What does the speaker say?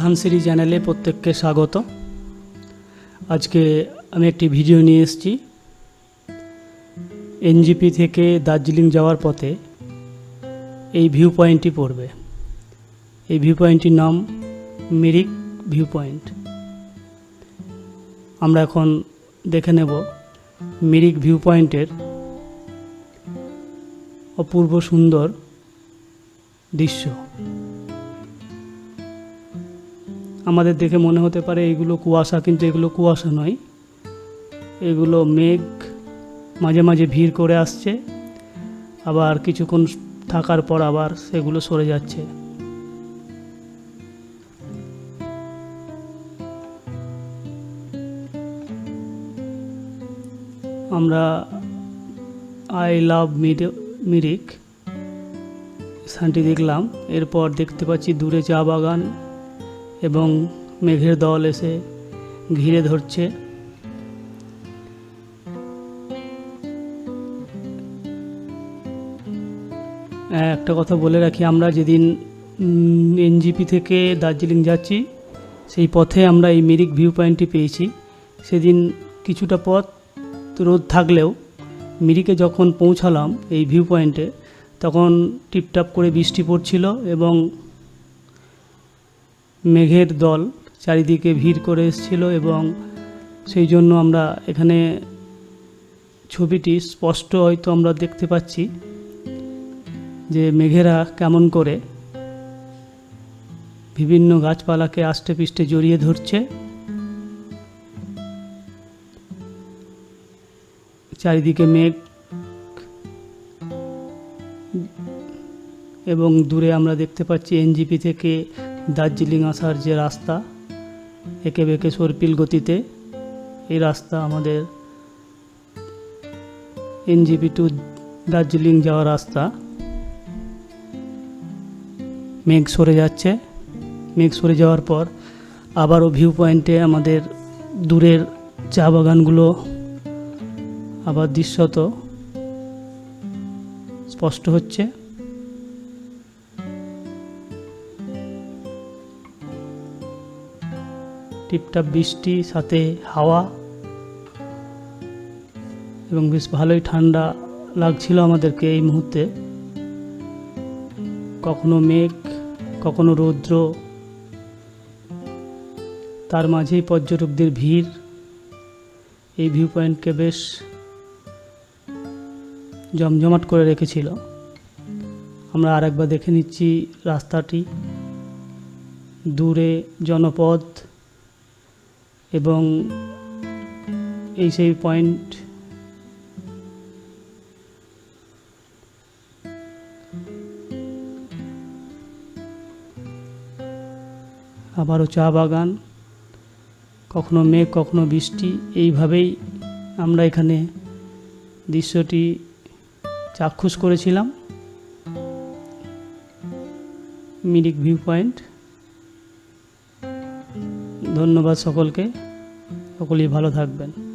ধানসিরি চ্যানেলে প্রত্যেককে স্বাগত। আজকে আমি একটি ভিডিও নিয়ে এসেছি। এনজিপি থেকে দার্জিলিং যাওয়ার পথে এই ভিউ পয়েন্টটি পড়বে। এই ভিউ পয়েন্টটির নাম মিরিক ভিউ পয়েন্ট আমরা এখন দেখে নেব মিরিক ভিউ পয়েন্টের অপূর্ব সুন্দর দৃশ্য। আমাদের দেখে মনে হতে পারে এগুলো কুয়াশা, কিন্তু এগুলো কুয়াশা নয়। এগুলো মেঘ, মাঝে মাঝে ভিড় করে আসছে। আবার কিছুক্ষণ থাকার পর আবার সেগুলো সরে যাচ্ছে। আমরা আই লাভ মিরিক, স্থানটি দেখলাম। এরপর দেখতে পাচ্ছি দূরে চা বাগান। এবং মেঘের দল এসে ঘিরে ধরছে। হ্যাঁ, একটা কথা বলে রাখি আমরা যেদিন এনজিপি থেকে দার্জিলিং যাচ্ছি সেই পথে আমরা এই মিরিক ভিউ পয়েন্টটি পেয়েছি। সেদিন কিছুটা পথ রোদ থাকলেও মিরিকে যখন পৌঁছালাম এই ভিউ পয়েন্টে তখন টিপটাপ করে বৃষ্টি পড়ছিল এবং মেঘের দল চারিদিকে ভিড় করে এসেছিল এবং সেই জন্য আমরা এখানে ছবিটি স্পষ্ট হয়তো আমরা দেখতে পাচ্ছি যে মেঘেরা কেমন করে বিভিন্ন গাছপালাকে আষ্টে পিষ্টে জড়িয়ে ধরছে। চারিদিকে মেঘ এবং দূরে আমরা দেখতে পাচ্ছি এনজিপি থেকে দার্জিলিং আসার যে রাস্তা, একে বেঁকে সর্পিল গতিতে, এই রাস্তা আমাদের এনজিপি টু দার্জিলিং যাওয়ার রাস্তা। মেঘ সরে যাচ্ছে। মেঘ সরে যাওয়ার পর আবারও ভিউ পয়েন্টে আমাদের দূরের চা বাগানগুলো আবার দৃশ্যত স্পষ্ট হচ্ছে। টিপটাপ বৃষ্টি, সাথে হাওয়া এবং বেশ ভালোই ঠান্ডা লাগছিল আমাদেরকে এই মুহূর্তে। কখনো মেঘ, কখনো রৌদ্র। তার মাঝেই পর্যটকদের ভিড়। এই ভিউ পয়েন্টকে বেশ জমজমাট করে রেখেছিল। আমরা আরেকবার দেখে নিচ্ছি রাস্তাটি। দূরে জনপদ। এবং এই সেই পয়েন্ট আবারও চা বাগান, কখনো মেঘ, কখনো বৃষ্টি, এইভাবেই আমরা এখানে দৃশ্যটি চাক্ষুষ করেছিলাম। মিরিক ভিউ পয়েন্ট ধন্যবাদ সকলকে। সকলেই ভালো থাকবেন।